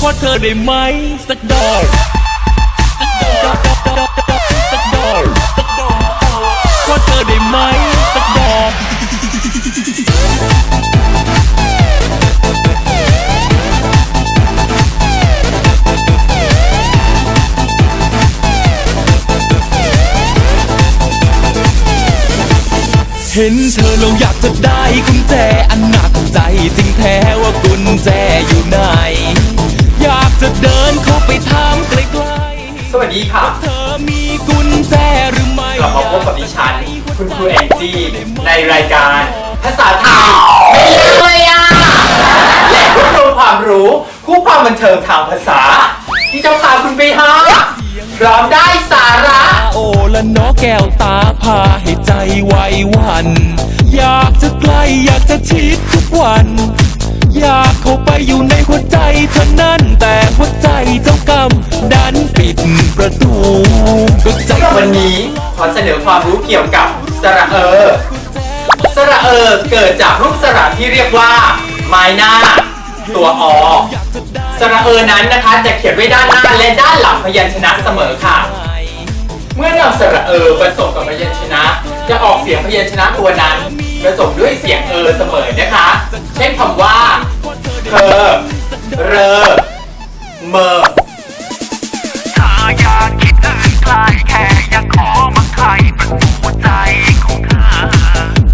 ขอเธอไเห็นเธอเราอยากจะได้กุญแจอันหนักใจจริงแท้ว่ากุญแจอยู่ไหน อยากจะเดินเข้าไปถามใกล้ๆสวัสดีค่ะ เธอมีกุญแจหรือไม่กลับมาพบกับดิฉัน คุณครูแองจี้ในรายการ ภาษาไทยไม่เลยอะและรวบรวมความรู้ คู่ความบันเทิงทางภาษา ที่จะพาคุณไปหา พร้อมได้สาระ โอ้ละเน้อแก้วตาพาให้ใจไวหวัน อยากจะใกล้อยากจะชิดทุกวัน อยากเข้าไปอยู่ในหัวใจเธอนั้น แต่หัวใจเจ้ากรรมดันปิดประตูก็ใจวันนี้ขอเสนอความรู้เกี่ยวกับสระเออ สระเออเกิดจากรูปสระที่เรียกว่า ไม้หน้า ตัวอ สระเออนั้นนะคะจะเขียนไว้ด้านหน้าและด้านหลังพยัญชนะเสมอค่ะ เมื่อนำสระเออผสมกับพยัญชนะ จะออกเสียงพยัญชนะตัวนั้นผสมด้วยเสียงเออเสมอนะคะ เช่นคำว่าเธอเรอเมอถ้าอยากคิดอื่นไกลแค่อยากขอมาไขประตูใจของเธอ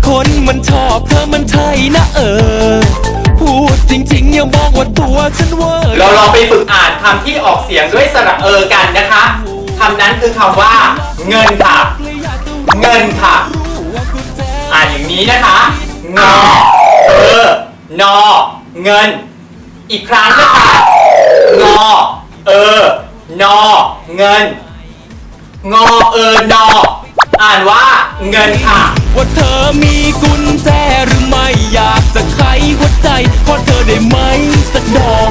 คนมันชอบเธอมันใช่นะเออ พูดจริงๆอย่ามองว่าตัวฉันเวอร์เราลองไปฝึกอ่านคำที่ออกเสียงด้วยสระเออกันนะคะคำนั้นคือคำว่า เงินค่ะ เงินค่ะ อ่านอย่างนี้นะคะงอเออนอเงิน อีกครั้งนะคะงอเออนอเงินงอเออนออ่านว่าเงินค่ะ ว่าเธอมีกุญแจหรือไม่อยากจะไขหัวใจขอเธอ ได้ไหมสักดอก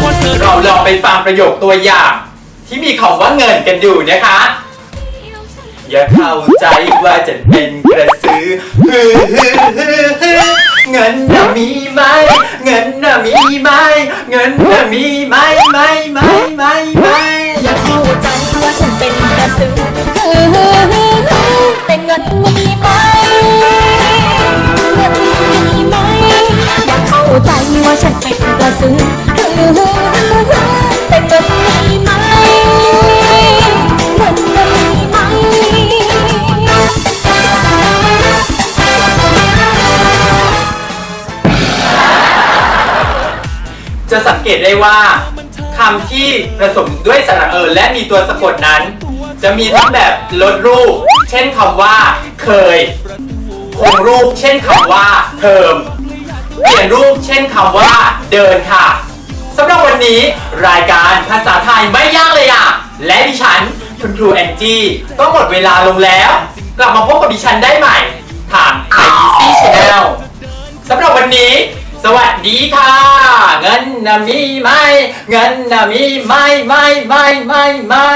ขอเธอเราลองไปฟังประโยคตัวอย่าง ที่มีคำว่าเงินกันอยู่นะคะ อย่าเข้าใจว่าจะเป็นกระสือฮือฮือฮือฮือเงินน่ะมีไหม เงินน่ะมีไหม เงินน่ะมีไหมไหมไหมไหมไหมอย่าเข้าใจว่าฉันเป็นกระสือฮือฮือฮือฮือแต่เงินมีไหม ฉันเป็นกระสือฮือฮือฮือฮือแต่เงินมีไหมเงินมีไหมจะสังเกตได้ว่าคำที่ผสมด้วยสระเออและมีตัวสะกดนั้น จะมีทั้งแบบลดรูป เช่นคำว่า เคย คงรูป เช่นคำว่า เทอม เปลี่ยนรูปเช่นคำว่า เดินค่ะสำหรับวันนี้รายการภาษาไทยไม่ยากเลยอะ และดิฉันคุณครูแองจี้ก็หมดเวลาลงแล้ว กลับมาพบกับดิฉันได้ใหม่ทางไอ e ีชแนลสำหรับวันนี้ สวัสดีค่ะ เงินนะมีไหมเงินนะมีไหมไม่ไม่ไม่ไม่